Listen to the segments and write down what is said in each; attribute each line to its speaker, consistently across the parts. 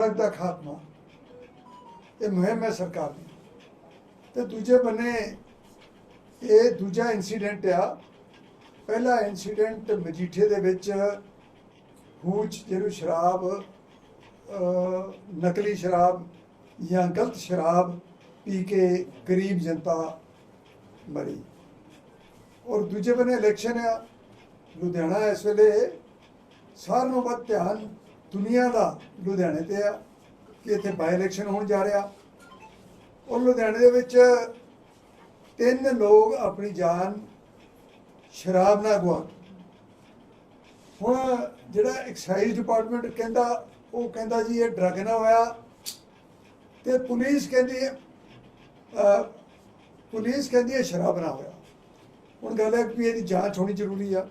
Speaker 1: Drug ਦਾ ਖਾਤਮਾ। ਇਹ ਮੁਹਿੰਮ ਹੈ ਸਰਕਾਰ ਦੀ। ਤੇ ਦੂਜੇ ਬੰਨੇ ਇਹ ਦੂਜਾ ਇਨਸੀਡੈਂਟ ਆ। ਪਹਿਲਾ ਇਨਸੀਡੈਂਟ ਮਜੀਠੇ ਦੇ ਵਿੱਚ ਹੂਚ, ਜਿਹਨੂੰ ਸ਼ਰਾਬ ਨਕਲੀ ਸ਼ਰਾਬ ਜਾਂ ਗਲਤ ਸ਼ਰਾਬ ਪੀ ਕੇ ਗਰੀਬ ਜਨਤਾ ਮਰੀ। ਔਰ ਦੂਜੇ ਬੰਨੇ ਇਲੈਕਸ਼ਨ ਆ। ਲੁਧਿਆਣਾ ਇਸ ਵੇਲੇ ਸਾਰਿਆਂ ਨੂੰ ਵੱਧ ਧਿਆਨ ਦੁਨੀਆ ਦਾ ਲੁਧਿਆਣੇ ਤੇ ਆ, ਕਿ ਇੱਥੇ ਬਾਈ ਇਲੈਕਸ਼ਨ ਹੋਣ ਜਾ ਰਿਹਾ। ਉਹ ਲੁਧਿਆਣੇ ਦੇ ਵਿੱਚ ਤਿੰਨ ਲੋਕ ਆਪਣੀ ਜਾਨ ਸ਼ਰਾਬ ਨਾਲ ਗਵਾ ਹੁਣ ਜਿਹੜਾ ਐਕਸਾਈਜ਼ ਡਿਪਾਰਟਮੈਂਟ ਕਹਿੰਦਾ, ਉਹ ਕਹਿੰਦਾ ਜੀ ਇਹ ਡਰਗ ਨਾ ਹੋਇਆ। ਤੇ ਪੁਲਿਸ ਕਹਿੰਦੀ ਪੁਲਿਸ ਕਹਿੰਦੀ ਹੈ ਸ਼ਰਾਬ ਨਾ ਹੋਇਆ। ਹੁਣ ਗੱਲ ਹੈ ਕਿ ਇਹਦੀ ਜਾਂਚ ਹੋਣੀ ਜ਼ਰੂਰੀ ਆ।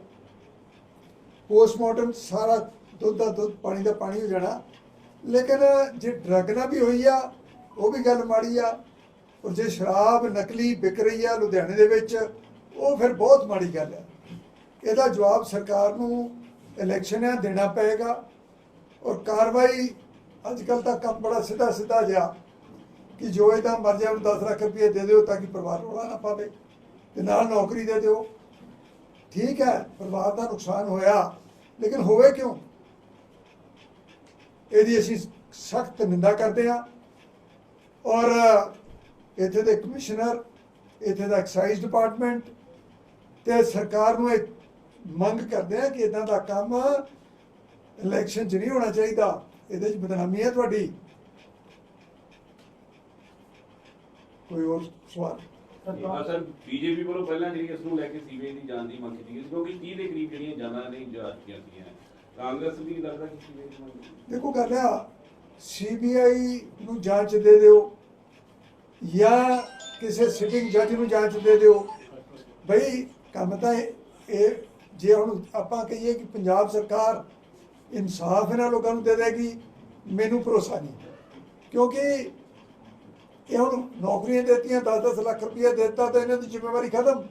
Speaker 1: ਪੋਸਟਮਾਰਟਮ ਸਾਰਾ ਦੁੱਧ ਦਾ ਦੁੱਧ, ਪਾਣੀ ਦਾ ਪਾਣੀ ਹੋ ਜਾਣਾ। ਲੇਕਿਨ ਜੇ ਡਰਗ ਨਾ ਵੀ ਹੋਈ ਆ, ਉਹ ਵੀ ਗੱਲ ਮਾੜੀ ਆ। ਔਰ ਜੇ ਸ਼ਰਾਬ ਨਕਲੀ ਵਿਕ ਰਹੀ ਆ ਲੁਧਿਆਣੇ ਦੇ ਵਿੱਚ, ਉਹ ਫਿਰ ਬਹੁਤ ਮਾੜੀ ਗੱਲ ਆ। ਇਹਦਾ ਜਵਾਬ ਸਰਕਾਰ ਨੂੰ ਇਲੈਕਸ਼ਨ ਦੇਣਾ ਪਏਗਾ। ਔਰ ਕਾਰਵਾਈ ਅੱਜ ਕੱਲ ਤਾਂ ਕੰਮ ਬੜਾ ਸਿੱਧਾ ਸਿੱਧਾ ਜਿਹਾ ਕਿ ਜੋ ਇਹਦਾ ਮਰਜ਼ੀ ਨੂੰ ਉਹਨੂੰ 10 ਲੱਖ ਰੁਪਏ ਦੇ ਦਿਓ ਤਾਂ ਕਿ ਪਰਿਵਾਰ ਰੋਲਾ ਨਾ ਪਾਵੇ ਤੇ ਨਾਲ ਨੌਕਰੀ ਦੇ ਦਿਓ। ਠੀਕ ਹੈ, ਪਰਿਵਾਰ ਦਾ ਨੁਕਸਾਨ ਹੋਇਆ, ਲੇਕਿਨ ਹੋਵੇ ਕਿਉਂ? ਇਹਦੀ ਅਸੀਂ ਸਖਤ ਨਿੰਦਾ ਕਰਦੇ ਹਾਂ। ਔਰ ਇੱਥੇ ਦੇ ਕਮਿਸ਼ਨਰ, ਇੱਥੇ ਦਾ ਐਕਸਾਈਜ਼ ਡਿਪਾਰਟਮੈਂਟ ਤੇ ਸਰਕਾਰ ਨੂੰ ਇਹ ਮੰਗ ਕਰਦੇ ਆ ਕਿ ਇਦਾਂ ਦਾ ਕੰਮ ਇਲੈਕਸ਼ਨ 'ਚ ਨਹੀਂ ਹੋਣਾ ਚਾਹੀਦਾ। ਇਹਦੇ 'ਚ ਬਦਨਾਮੀ ਹੈ ਤੁਹਾਡੀ। ਕੋਈ ਹੋਰ ਸਵਾਲ?
Speaker 2: ਹਾਂ ਬੀਜੇਪੀ ਵੱਲੋਂ ਪਹਿਲਾਂ ਜਿਹੜੀ ਇਸ ਨੂੰ ਲੈ ਕੇ ਸੀਬੀਆਈ ਦੀ ਜਾਂਚ ਦੀ ਮੰਗ ਕੀਤੀ ਗਈ ਸੀ, ਕਿਉਂਕਿ 30 ਦੇ ਕਰੀਬ ਜਿਹੜੀਆਂ ਜਾਨਾਂ ਨਹੀਂ ਜਾ ਚੁੱਕੀਆਂ ਕਾਂਗਰਸ ਵੀ ਲੱਗਦਾ ਕਿ
Speaker 1: ਦੇਖੋ ਗੱਲ ਆ ਸੀਬੀਆਈ ਨੂੰ ਜਾਂਚ ਦੇ ਦਿਓ ਜਾਂ ਕਿਸੇ ਸਿਟਿੰਗ ਜੱਜ ਨੂੰ ਜਾਂਚ ਦੇ ਦਿਓ। ਬਈ ਕੰਮ ਤਾਂ ਇਹ- ਇਹ ਜੇ ਹੁਣ ਆਪਾਂ ਕਹੀਏ ਕਿ ਪੰਜਾਬ ਸਰਕਾਰ ਇਨਸਾਫ ਇਹਨਾਂ ਲੋਕਾਂ ਨੂੰ ਦੇ ਦੇਗੀ, ਮੈਨੂੰ ਭਰੋਸਾ ਨਹੀਂ। ਕਿਉਂਕਿ ਇਹ ਹੁਣ ਨੌਕਰੀਆਂ ਦਿੱਤੀਆਂ 10-10 ਲੱਖ ਰੁਪਏ ਦਿੱਤਾ ਤਾਂ ਇਹਨਾਂ ਦੀ ਜ਼ਿੰਮੇਵਾਰੀ ਖਤਮ।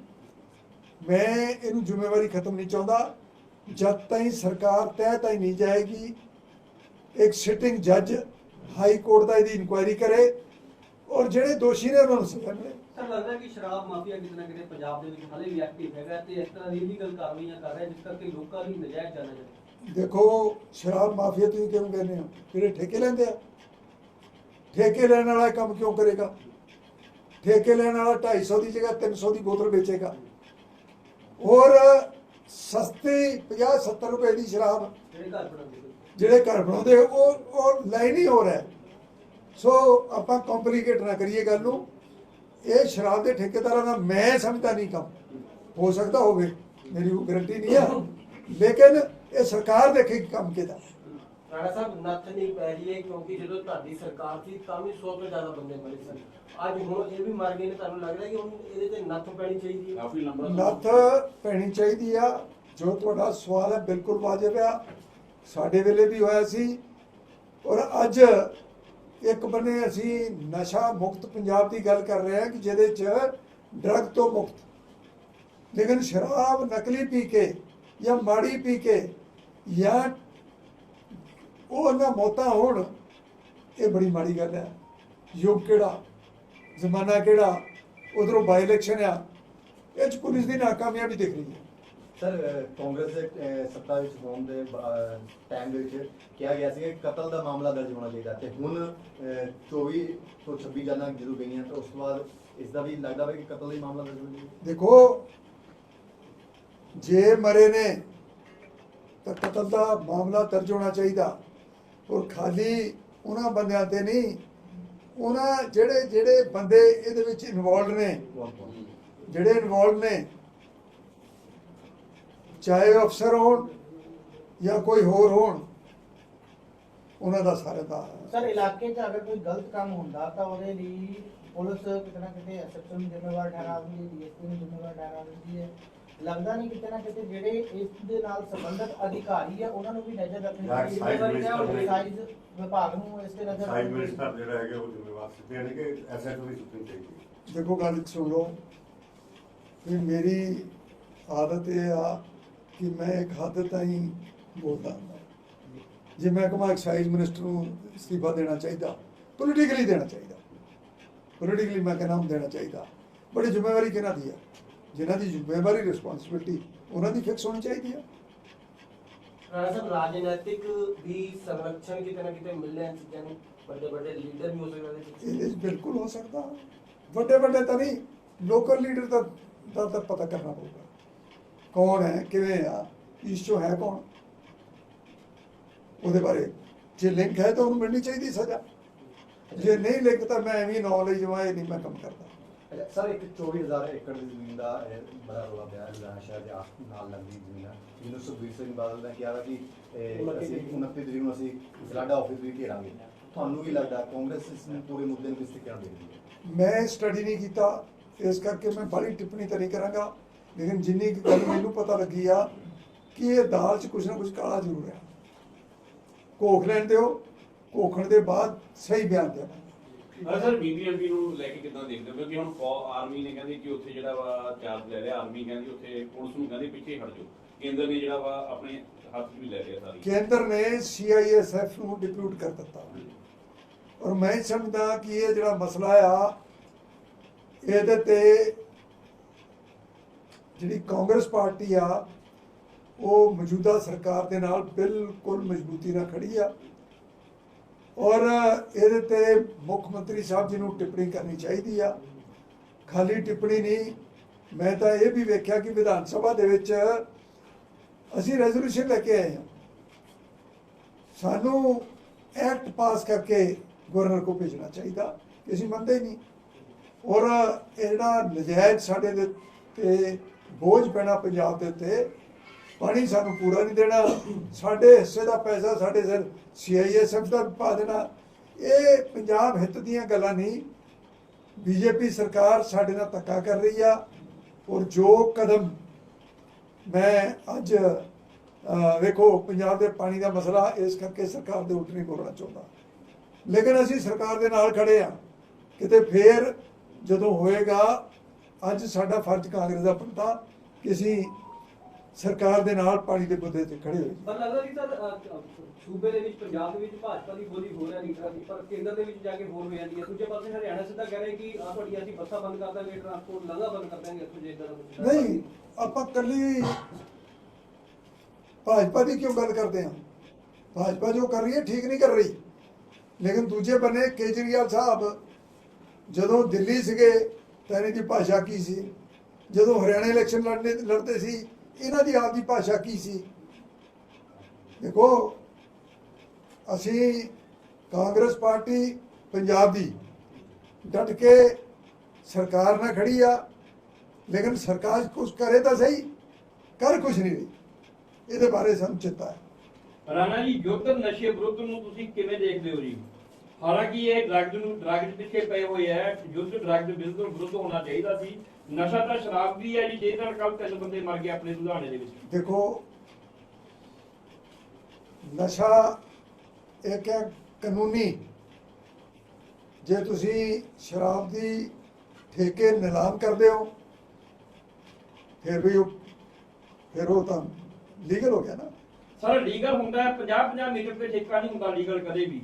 Speaker 1: ਮੈਂ ਇਹਨੂੰ ਜ਼ਿੰਮੇਵਾਰੀ ਖਤਮ ਨਹੀਂ ਚਾਹੁੰਦਾ। ਜਦ ਤਾਈਂ ਸਰਕਾਰ ਤਹਿ ਤਾਈਂ ਨਹੀਂ ਜਾਏਗੀ ਇੱਕ ਸਿਟਿੰਗ ਜੱਜ ਹਾਈ ਕੋਰਟ ਦਾ ਇਹਦੀ ਇਨਕੁਆਇਰੀ ਕਰੇ ਔਰ ਜਿਹੜੇ ਦੋਸ਼ੀ ਨੇ ਉਹਨਾਂ ਨੂੰ ਸਜ਼ਾ ਮਿਲੇ।
Speaker 3: ਸਰ ਲੱਗਦਾ ਕਿ ਸ਼ਰਾਬ ਮਾਫੀਆ ਕਿਤੇ ਨਾ ਕਿਤੇ ਪੰਜਾਬ ਦੇ ਵਿੱਚ ਹਾਲੇ ਵੀ ਐਕਟਿਵ ਹੈਗਾ ਤੇ ਇਸ ਤਰ੍ਹਾਂ ਦੀ ਇਲੀਗਲ ਕਾਰਵਾਈਆਂ ਕਰ ਰਿਹਾ ਜਿਸ ਕਰਕੇ ਲੋਕਾਂ ਨੂੰ ਨਜਾਇਜ਼ ਜਾਣਾ ਜਾਂਦਾ
Speaker 1: ਦੇਖੋ ਸ਼ਰਾਬ ਮਾਫੀਆ ਤੁਸੀਂ ਕਿਉਂ ਕਹਿੰਦੇ ਹੋ? ਜਿਹੜੇ ਠੇਕੇ ਲੈਂਦੇ ਆ। ਠੇਕੇ ਲੈਣ ਵਾਲਾ ਕੰਮ ਕਿਉਂ ਕਰੇਗਾ? ਠੇਕੇ ਲੈਣ ਵਾਲਾ 250 ਦੀ ਜਗ੍ਹਾ 300 ਦੀ ਬੋਤਲ ਵੇਚੇਗਾ। ਔਰ ਸਸਤੀ 50 70 ਰੁਪਏ ਦੀ ਸ਼ਰਾਬ
Speaker 3: ਜਿਹੜੇ ਘਰ ਬਣਾਉਂਦੇ
Speaker 1: ਉਹ ਉਹ ਲਾਈਨ ਹੀ ਹੋ। ਰਿਹਾ ਸੋ ਆਪਾਂ ਕੰਪਲਿਕੇਟ ਨਾ ਕਰੀਏ ਗੱਲ ਨੂੰ। ਇਹ ਸ਼ਰਾਬ ਦੇ ਠੇਕੇਦਾਰਾਂ ਦਾ ਮੈਂ ਸਮਝਦਾ ਨਹੀਂ ਕੰਮ। ਹੋ ਸਕਦਾ ਹੋਵੇ ਮੇਰੀ ਉਹ ਗਰੰਟੀ ਨਹੀਂ ਆ। ਲੇਕਿਨ ਇਹ ਸਰਕਾਰ ਦੇਖੇਗੀ ਕੰਮ ਕਿਹਦਾ।
Speaker 4: ਰਾਣਾ ਸਾਹਿਬ ਨੱਥ ਨਹੀਂ ਪੈ ਰਹੀ ਹੈ ਕਿਉਂਕਿ ਜਦੋਂ ਤੁਹਾਡੀ ਸਰਕਾਰ ਸੀ ਤਾਂ ਵੀ 100 ਤੋਂ ਜ਼ਿਆਦਾ ਬੰਦੇ ਮਰੇ ਸਨ। ਅੱਜ ਹੁਣ ਇਹ ਵੀ ਮਰ ਗਏ ਨੇ ਤੁਹਾਨੂੰ ਲੱਗ ਰਿਹਾ ਕਿ ਹੁਣ ਇਹਦੇ ਤੇ ਨੱਥ ਪੈਣੀ ਚਾਹੀਦੀ ਹੈ?
Speaker 2: ਕਾਫੀ ਲੰਬਾ
Speaker 1: ਨੱਥ ਪੈਣੀ ਚਾਹੀਦੀ ਆ। ਜੋ ਤੁਹਾਡਾ ਸਵਾਲ ਹੈ ਬਿਲਕੁਲ ਵਾਜਬ ਆ। ਸਾਡੇ ਵੇਲੇ ਵੀ ਹੋਇਆ ਸੀ। ਔਰ ਅੱਜ ਇੱਕ ਬੰਨੇ ਅਸੀਂ ਨਸ਼ਾ ਮੁਕਤ ਪੰਜਾਬ ਦੀ ਗੱਲ ਕਰ ਰਹੇ ਹਾਂ ਕਿ ਜਿਹਦੇ ਚ ਡਰਗ ਤੋਂ ਮੁਕਤ ਲੇਕਿਨ ਸ਼ਰਾਬ ਨਕਲੀ ਪੀ ਕੇ ਜਾਂ ਮਾੜੀ ਪੀ ਕੇ ਜਾਂ ਉਹ ਨਾ ਮੌਤਾਂ ਹੋਣ ਇਹ ਬੜੀ ਮਾੜੀ ਗੱਲ ਹੈ। ਯੁੱਗ ਕਿਹੜਾ? ਜ਼ਮਾਨਾ ਕਿਹੜਾ? ਉਧਰੋਂ ਬਾਈ ਇਲੈਕਸ਼ਨ ਆ। ਇਹ 'ਚ ਪੁਲਿਸ ਦੀ ਨਾਕਾਮਯਾਬੀ ਦਿਖ ਰਹੀ ਹੈ।
Speaker 5: ਸਰ ਕਾਂਗਰਸ ਦੇ ਸੱਤਾ ਵਿੱਚ ਹੋਣ ਦੇ ਟਾਈਮ ਦੇ ਵਿੱਚ ਕਿਹਾ ਗਿਆ ਸੀ ਕਿ ਕਤਲ ਦਾ ਮਾਮਲਾ ਦਰਜ ਹੋਣਾ ਚਾਹੀਦਾ ਤੇ ਹੁਣ ਅਹ, 24 ਤੋਂ 26 ਜਾਨਾਂ ਜਦੋਂ ਗਈਆਂ ਤਾਂ ਉਸ ਤੋਂ ਬਾਅਦ ਇਸ ਦਾ ਵੀ ਲੱਗਦਾ ਵਾ ਕਿ ਕਤਲ ਦਾ ਹੀ ਮਾਮਲਾ ਦਰਜ ਹੋਣਾ ਚਾਹੀਦਾ।
Speaker 1: ਦੇਖੋ ਜੇ ਮਰੇ ਨੇ ਤਾਂ ਕਤਲ ਦਾ ਮਾਮਲਾ ਦਰਜ ਹੋਣਾ ਚਾਹੀਦਾ। ਔਰ ਖਾਲੀ ਉਹਨਾਂ ਬੰਦਿਆਂ ਤੇ ਨਹੀਂ, ਉਹਨਾਂ ਜਿਹੜੇ ਜਿਹੜੇ ਬੰਦੇ ਇਹਦੇ ਵਿੱਚ ਇਨਵੋਲਡ ਨੇ
Speaker 5: ਕੌਣ ਕੌਣ
Speaker 1: ਜਿਹੜੇ ਇਨਵੋਲਡ ਨੇ, ਚਾਹੇ ਉਹ ਅਫਸਰ ਹੋਣ ਜਾਂ ਕੋਈ ਹੋਰ ਹੋਣ, ਉਹਨਾਂ ਦਾ ਸਾਰੇ ਦਾ
Speaker 6: ਸਰ, ਇਲਾਕੇ 'ਚ ਅਗਰ ਕੋਈ ਗਲਤ ਕੰਮ ਹੁੰਦਾ ਤਾਂ ਉਹਦੇ ਲਈ ਪੁਲਿਸ ਕਿਤੇ ਨਾ ਕਿਤੇ ਐਸਐਚਓ ਨੂੰ ਜ਼ਿੰਮੇਵਾਰ ਠਹਿਰਾ ਦਿੰਦੀ ਹੈ ਡੀਐਸਪੀ ਨੂੰ ਜ਼ਿੰਮੇਵਾਰ ਠਹਿਰਾ ਦਿੰਦੀ ਹੈ। ਲੱਗਦਾ ਨਹੀਂ ਕਿਤੇ ਨਾ ਕਿਤੇ ਜਿਹੜੇ ਇਸ ਦੇ ਨਾਲ ਸੰਬੰਧਿਤ ਅਧਿਕਾਰੀ ਆ ਉਹਨਾਂ ਨੂੰ ਵੀ ਨਜ਼ਰ ਰੱਖਣੀ ਚਾਹੀਦੀ
Speaker 7: ਸਾਈਡ
Speaker 6: ਹੈ
Speaker 7: ਮਿਨਿਸਟਰ ਨੇ।
Speaker 6: ਸਾਈਜ਼ ਵਿਭਾਗ ਨੂੰ ਇਸ ਤੇ ਨਜ਼ਰ
Speaker 7: ਸਾਈਡ
Speaker 6: ਰੱਖਣੀ
Speaker 7: ਮਿਨਿਸਟਰ ਜਿਹੜਾ ਹੈਗਾ ਉਹ ਜ਼ਿੰਮੇਵਾਰ ਸਿੱਧੇ ਯਾਨੀ ਕਿ ਐਸਐਚਓ ਦੀ ਸੁਣਨੀ ਚਾਹੀਦੀ ਹੈ।
Speaker 1: ਦੇਖੋ ਗੱਲ ਸੁਣ ਲਓ। ਵੀ ਮੇਰੀ ਆਦਤ ਇਹ ਆ ਕਿ ਮੈਂ ਇੱਕ ਹੱਦ ਤਾਈਂ ਬੋਲਦਾ। ਜੇ ਮੈਂ ਕਹਾਂ ਐਕਸਾਈਜ਼ ਮਿਨਿਸਟਰ ਨੂੰ ਅਸਤੀਫਾ ਦੇਣਾ ਚਾਹੀਦਾ ਪੋਲੀਟੀਕਲੀ ਦੇਣਾ ਚਾਹੀਦਾ। ਪੋਲੀਟੀਕਲੀ ਮੈਂ ਕਹਿੰਦਾ ਹੁਣ ਦੇਣਾ ਚਾਹੀਦਾ। ਬੜੀ ਜ਼ਿੰਮੇਵਾਰੀ ਕਿਹਨਾਂ ਦੀ ਹੈ ਜਿਨ੍ਹਾਂ ਦੀ ਜ਼ਿੰਮੇਵਾਰੀ ਰਿਸਪੌਂਸਿਬਿਲਟੀ ਉਹਨਾਂ ਦੀ ਫਿਕਸ ਹੋਣੀ ਚਾਹੀਦੀ ਹੈ
Speaker 4: ਰਾਣਾ ਸਾਹਿਬ ਰਾਜਨੀਤਿਕ ਵੀ ਸੰਰਕਸ਼ਣ ਕਿਤੇ ਨਾ ਕਿਤੇ ਮਿਲ ਰਿਹਾ ਚੀਜ਼ਾਂ ਨੂੰ। ਵੱਡੇ ਵੱਡੇ ਲੀਡਰ ਵੀ ਹੋ ਸਕਦੇ ਨੇ।
Speaker 1: ਇਹਦੇ 'ਚ ਬਿਲਕੁਲ ਹੋ ਸਕਦਾ। ਵੱਡੇ ਵੱਡੇ ਤਾਂ ਨਹੀਂ ਲੋਕਲ ਲੀਡਰ ਦਾ ਦਾ ਤਾਂ ਪਤਾ ਕਰਨਾ ਪਊਗਾ। ਕੌਣ ਹੈ ਕਿਵੇਂ ਆ ਇਸ਼ੂ ਹੈ ਕੌਣ? ਉਹਦੇ ਬਾਰੇ ਜੇ ਲਿੰਕ ਹੈ ਤਾਂ ਉਹਨੂੰ ਮਿਲਣੀ ਚਾਹੀਦੀ ਸਜ਼ਾ। ਜੇ ਨਹੀਂ ਲਿੰਕ ਤਾਂ ਮੈਂ ਐਵੇਂ ਨੌਲੇਜ ਇਹ ਨਹੀਂ ਮੈਂ ਕੰਮ ਕਰਦਾ।
Speaker 5: ਅੱਛਾ, ਸਰ ਇੱਕ 24000 ਏਕੜ ਦੀ ਜ਼ਮੀਨ ਦਾ ਇਹ ਬੜਾ ਰੌਲਾ ਪਿਆ ਲੁਧਿਆਣਾ ਸ਼ਹਿਰ ਦੇ ਆਸ ਨਾਲ ਲੱਗਦੀ ਜ਼ਮੀਨ ਹੈ ਜਿਹਨੂੰ ਸੁਖਬੀਰ ਸਿੰਘ ਬਾਦਲ ਨੇ ਕਿਹਾ ਵਾ ਕਿ ਇਹ,
Speaker 4: ਉਨੱਤੀ
Speaker 5: ਅਸੀਂ
Speaker 4: ਤਰੀਕ
Speaker 5: 29 ਤਰੀਕ ਨੂੰ ਅਸੀਂ ਜ਼ਲਾਡਾ ਆਫਿਸ ਵੀ ਘੇਰਾਂਗੇ। ਤੁਹਾਨੂੰ ਕੀ ਲੱਗਦਾ ਕਾਂਗਰਸ ਇਸ ਨੂੰ ਪੂਰੇ ਮੁੱਦੇ ਨੂੰ ਕਿਸ ਤਰੀਕੇ ਨਾਲ ਦੇਖਦੀ ਹੈ?
Speaker 1: ਮੈਂ ਸਟੱਡੀ ਨਹੀਂ ਕੀਤਾ ਇਸ ਕਰਕੇ ਮੈਂ ਬੜੀ ਟਿੱਪਣੀ ਤਾਂ ਨਹੀਂ ਕਰਾਂਗਾ। ਲੇਕਿਨ ਜਿੰਨੀ ਕੁ ਗੱਲ ਮੈਨੂੰ ਪਤਾ ਲੱਗੀ ਆ ਕਿ ਇਹ ਦਾਲ 'ਚ ਕੁਝ ਨਾ ਕੁਝ ਕਾਲਾ ਜ਼ਰੂਰ ਹੈ। ਕੋਖ ਲੈਣ ਦਿਓ ਕੋਖਣ ਦੇ ਬਾਅਦ ਸਹੀ ਬਿਆਨ ਦੇਣਾ
Speaker 2: ਹਾਂ ਸਰ ਬੀਬੀਐਮਪੀ ਨੂੰ ਲੈ ਕੇ ਕਿੱਦਾਂ ਦੇਖਦੇ ਹੋ? ਕਿਉਂਕਿ ਹੁਣ ਫੌ- ਆਰਮੀ ਨੇ ਕਹਿੰਦੇ ਕਿ ਉੱਥੇ ਜਿਹੜਾ ਵਾ ਚਾਰਜ ਲੈ ਲਿਆ, ਆਰਮੀ ਕਹਿੰਦੀ ਉੱਥੇ ਪੁਲਿਸ ਨੂੰ ਕਹਿੰਦੇ ਪਿੱਛੇ ਹਟ ਜਾਓ। ਕੇਂਦਰ ਨੇ ਜਿਹੜਾ ਵਾ ਆਪਣੇ ਹੱਥ 'ਚ ਵੀ ਲੈ ਲਿਆ ਸਾਰੀ।
Speaker 1: ਕੇਂਦਰ ਨੇ ਸੀਆਈਐਸਐਫ ਨੂੰ ਡਿਪਿਊਟ ਕਰ ਦਿੱਤਾ। ਔਰ ਮੈਂ ਸਮਝਦਾ ਕਿ ਇਹ ਜਿਹੜਾ ਮਸਲਾ ਆ, ਇਹਦੇ ਤੇ ਜਿਹੜੀ ਕਾਂਗਰਸ ਪਾਰਟੀ ਆ, ਉਹ ਮੌਜੂਦਾ ਸਰਕਾਰ ਦੇ ਨਾਲ ਬਿਲਕੁਲ ਮਜ਼ਬੂਤੀ ਨਾਲ ਖੜੀ ਆ। ਔਰ ਇਹਦੇ ਤੇ ਮੁੱਖ ਮੰਤਰੀ ਸਾਹਿਬ ਜੀ ਨੂੰ ਟਿੱਪਣੀ ਕਰਨੀ ਚਾਹੀਦੀ ਆ। ਖਾਲੀ ਟਿੱਪਣੀ ਨਹੀਂ, ਮੈਂ ਤਾਂ ਇਹ ਵੀ ਵੇਖਿਆ ਕਿ ਵਿਧਾਨ ਸਭਾ ਦੇ ਵਿੱਚ ਅਸੀਂ ਰੈਜ਼ੋਲੂਸ਼ਨ ਲੈ ਕੇ ਆਏ ਹਾਂ ਸਾਨੂੰ ਐਕਟ ਪਾਸ ਕਰਕੇ ਗਵਰਨਰ ਕੋ ਭੇਜਣਾ ਚਾਹੀਦਾ, ਕਿ ਅਸੀਂ ਮੰਨਦੇ ਹੀ ਨਹੀਂ। ਔਰ ਇਹ ਜਿਹੜਾ ਨਜਾਇਜ਼ ਸਾਡੇ ਦੇ ਤੇ ਬੋਝ ਪੈਣਾ ਪੰਜਾਬ ਦੇ ਉੱਤੇ ਪਾਣੀ ਸਾਨੂੰ ਪੂਰਾ ਨਹੀਂ ਦੇਣਾ। ਸਾਡੇ ਹਿੱਸੇ ਦਾ ਪੈਸਾ ਸਾਡੇ ਸਿਰ ਸੀਆਈਐਸਐਫ ਦਾ ਪਾ ਦੇਣਾ। ਇਹ ਪੰਜਾਬ ਹਿੱਤ ਦੀਆਂ ਗੱਲਾਂ ਨਹੀਂ। ਬੀਜੇਪੀ ਸਰਕਾਰ ਸਾਡੇ ਨਾਲ ਧੱਕਾ ਕਰ ਰਹੀ ਆ। ਔਰ ਜੋ ਕਦਮ ਮੈਂ ਅੱਜ ਵੇਖੋ, ਪੰਜਾਬ ਦੇ ਪਾਣੀ ਦਾ ਮਸਲਾ ਇਸ ਕਰਕੇ ਸਰਕਾਰ ਦੇ ਉੱਤੇ ਨਹੀਂ ਬੋਲਣਾ ਚਾਹੁੰਦਾ। ਲੇਕਿਨ ਅਸੀਂ ਸਰਕਾਰ ਦੇ ਨਾਲ ਖੜੇ ਆ। ਕਿਤੇ ਫੇਰ ਜਦੋਂ ਹੋਏਗਾ, ਅੱਜ ਸਾਡਾ ਫਰਜ਼ ਕਾਂਗਰਸ ਦਾ ਬਣਦਾ ਕਿ ਅਸੀਂ ਸਰਕਾਰ ਦੇ ਨਾਲ ਪਾਣੀ ਦੇ ਮੁੱਦੇ ਤੇ ਖੜੇ ਹੋਈਏ
Speaker 3: ਪਰ ਲੱਗਦਾ ਜੀ ਸਰ ਸੂਬੇ ਦੇ ਵਿੱਚ ਪੰਜਾਬ ਦੇ ਵਿੱਚ ਭਾਜਪਾ ਦੀ ਬੋਲੀ ਹੋ ਰਿਹਾ ਲੀਡਰਾਂ ਦੀ ਪਰ ਕੇਂਦਰ ਦੇ ਵਿੱਚ ਜਾ ਕੇ ਹੋਰ ਹੋ ਜਾਂਦੀ ਹੈ। ਦੂਜੇ ਪਾਸੇ ਹਰਿਆਣਾ ਸਿੱਧਾ ਕਹਿ ਰਹੇ ਕਿ ਆ ਤੁਹਾਡੀ ਅਸੀਂ ਬੱਸਾਂ ਬੰਦ ਕਰ ਦਾਂਗੇ ਟਰਾਂਸਪੋਰਟ ਲਾਂਘਾ ਬੰਦ ਕਰ ਦਾਂਗੇ ਇੱਥੋਂ ਜੇ ਇਦਾਂ ਦਾ ਕੁਝ
Speaker 1: ਨਹੀਂ ਆਪਾਂ ਕੱਲੀ ਭਾਜਪਾ ਦੀ ਕਿਉਂ ਗੱਲ ਕਰਦੇ ਹਾਂ? ਭਾਜਪਾ ਜੋ ਕਰ ਰਹੀ ਹੈ ਠੀਕ ਨਹੀਂ ਕਰ ਰਹੀ। ਲੇਕਿਨ ਦੂਜੇ ਬੰਨੇ ਕੇਜਰੀਵਾਲ ਸਾਹਿਬ ਜਦੋਂ ਦਿੱਲੀ ਸੀਗੇ ਤਾਂ ਇਹਨਾਂ ਦੀ ਭਾਸ਼ਾ ਕੀ ਸੀ? ਜਦੋਂ ਹਰਿਆਣਾ ਇਲੈਕਸ਼ਨ ਲੜਨੇ ਲੜਦੇ ਸੀ ਇਹਨਾਂ ਦੀ ਆਪ ਦੀ ਭਾਸ਼ਾ ਕੀ ਸੀ? ਦੇਖੋ, ਅਸੀਂ ਕਾਂਗਰਸ ਪਾਰਟੀ ਪੰਜਾਬ ਦੀ ਡਟ ਕੇ ਸਰਕਾਰ ਨਾਲ ਖੜੀ ਆ, ਲੇਕਿਨ ਸਰਕਾਰ ਕੁਝ ਕਰੇ ਤਾਂ ਸਹੀ, ਕਰ ਕੁਝ ਨਹੀਂ ਰਹੀ। ਇਹਦੇ ਬਾਰੇ ਸਾਨੂੰ ਚਿੰਤਾ ਹੈ।
Speaker 8: ਰਾਣਾ ਜੀ ਯੁੱਧ ਨਸ਼ੇ ਵਿਰੁੱਧ ਨੂੰ ਤੁਸੀਂ ਕਿਵੇਂ ਦੇਖਦੇ ਹੋ ਜੀ? ਹਾਲਾਂਕਿ ਇਹ ਡਰੱਗ ਨੂੰ ਡਰੱਗ ਪਿੱਛੇ ਪਏ ਹੋਏ ਹੈ ਯੁੱਧ ਡਰੱਗ ਦੇ ਬਿਲਕੁਲ ਵਿਰੁੱਧ ਹੋਣਾ ਚਾਹੀਦਾ ਸੀ। ਨਸ਼ਾ ਤਾਂ ਸ਼ਰਾਬ ਵੀ ਹੈ ਜੀ ਜਿਹਦੇ ਨਾਲ ਕੱਲ ਤਿੰਨ ਬੰਦੇ ਮਰ ਗਏ ਆਪਣੇ ਲੁਧਿਆਣੇ ਦੇ ਵਿੱਚ।
Speaker 1: ਦੇਖੋ ਨਸ਼ਾ ਇੱਕ ਹੈ ਕਾਨੂੰਨੀ। ਜੇ ਤੁਸੀਂ ਸ਼ਰਾਬ ਦੀ ਠੇਕੇ ਨਿਲਾਮ ਕਰਦੇ ਹੋ ਫਿਰ ਵੀ ਉਹ ਫਿਰ ਉਹ ਤਾਂ ਲੀਗਲ ਹੋ ਗਿਆ ਨਾ।
Speaker 8: ਸਰ ਲੀਗਲ ਹੁੰਦਾ ਹੈ 50 50 ਮੀਟਰ ਤੇ ਠੇਕਾ ਨਹੀਂ ਹੁੰਦਾ ਲੀਗਲ ਕਦੇ ਵੀ।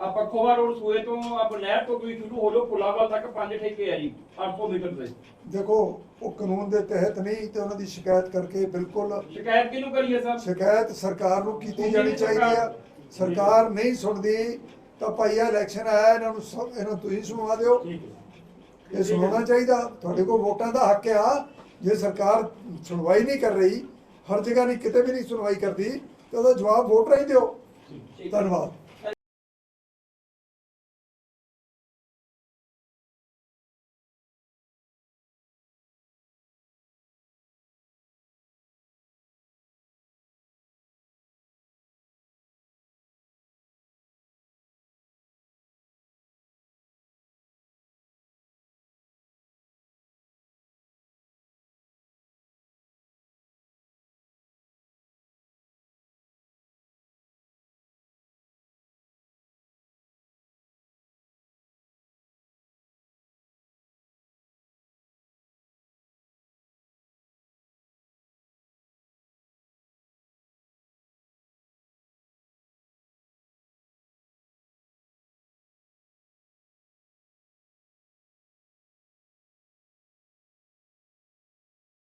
Speaker 8: ਆ ਪੱਖੋਵਾ ਰੋਡ ਸੂਏ ਤੋਂ ਆਪ ਨਹਿਰ ਤੋਂ ਵੀ ਸ਼ੁਰੂ ਹੋ ਲੋ ਪੁਲਾਵਾ ਤੱਕ ਪੰਜ ਠੇਕੇ ਆ ਜੀ 800 ਮੀਟਰ ਦੇ।
Speaker 1: ਦੇਖੋ ਉਹ ਕਾਨੂੰਨ ਦੇ ਤਹਿਤ ਨਹੀਂ ਤੇ ਉਹਨਾਂ ਦੀ ਸ਼ਿਕਾਇਤ ਕਰਕੇ ਬਿਲਕੁਲ
Speaker 8: ਸ਼ਿਕਾਇਤ ਕਿਹਨੂੰ ਕਰੀਏ ਸਰ?
Speaker 1: ਸ਼ਿਕਾਇਤ ਸਰਕਾਰ ਨੂੰ ਕੀਤੀ ਜਾਣੀ ਚਾਹੀਦੀ ਆ। ਸਰਕਾਰ ਨਹੀਂ ਸੁਣਦੀ ਤਾਂ ਭਾਈ ਇਹ ਇਲੈਕਸ਼ਨ ਆਇਆ ਇਹਨਾਂ ਨੂੰ ਸਭ- ਇਹਨਾਂ ਨੂੰ ਤੁਸੀਂ ਸੁਣਵਾ ਦਿਓ।
Speaker 8: ਹੈ।
Speaker 1: ਇਹ ਸੁਣਾਉਣਾ ਚਾਹੀਦਾ। ਤੁਹਾਡੇ ਕੋਲ ਵੋਟਾਂ ਦਾ ਹੱਕ ਆ। ਜੇ ਸਰਕਾਰ ਸੁਣਵਾਈ ਨਹੀਂ ਕਰ ਰਹੀ ਹਰ ਜਗ੍ਹਾ ਨਹੀਂ ਕਿਤੇ ਵੀ ਨਹੀਂ ਸੁਣਵਾਈ ਕਰਦੀ ਤਾਂ ਉਹਦਾ ਜਵਾਬ ਵੋਟ ਰਾਹੀਂ ਦਿਓ। ਧੰਨਵਾਦ।